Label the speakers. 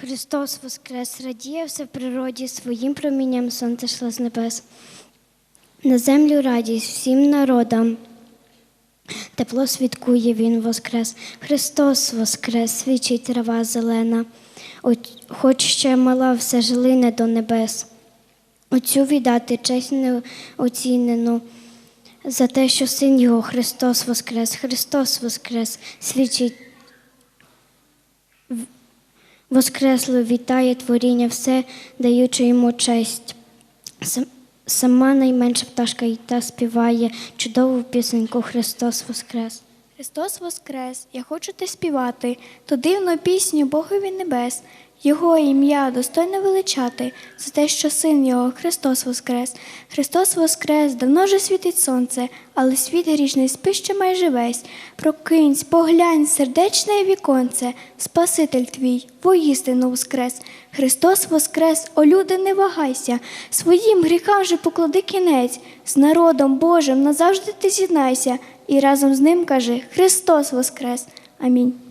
Speaker 1: Христос воскрес, радіє все природі, своїм промінням сонце шло з небес. На землю радість всім народам. Тепло свідкує він воскрес. Христос воскрес, свідчить трава зелена, хоч ще мала все жилине до небес. Отцю віддати честь неоцінену за те, що син його Христос воскрес, Христос воскрес, свідчить Воскресло вітає творіння все, даючи йому честь. Сама найменша пташка й та співає чудову пісеньку Христос Воскрес.
Speaker 2: Христос Воскрес, я хочу те співати, то дивну пісню Богові небес, Його ім'я достойно величати за те, що син його Христос Воскрес. Христос Воскрес, давно вже світить сонце, але світ грішний спить ще майже весь. Прокинься, поглянь, сердечне віконце, Спаситель твій, воістину воскрес. Христос Воскрес, о люди, не вагайся, своїм гріхам же поклади кінець, з народом Божим назавжди ти з'єднайся, і разом з ним каже Христос Воскрес. Амінь.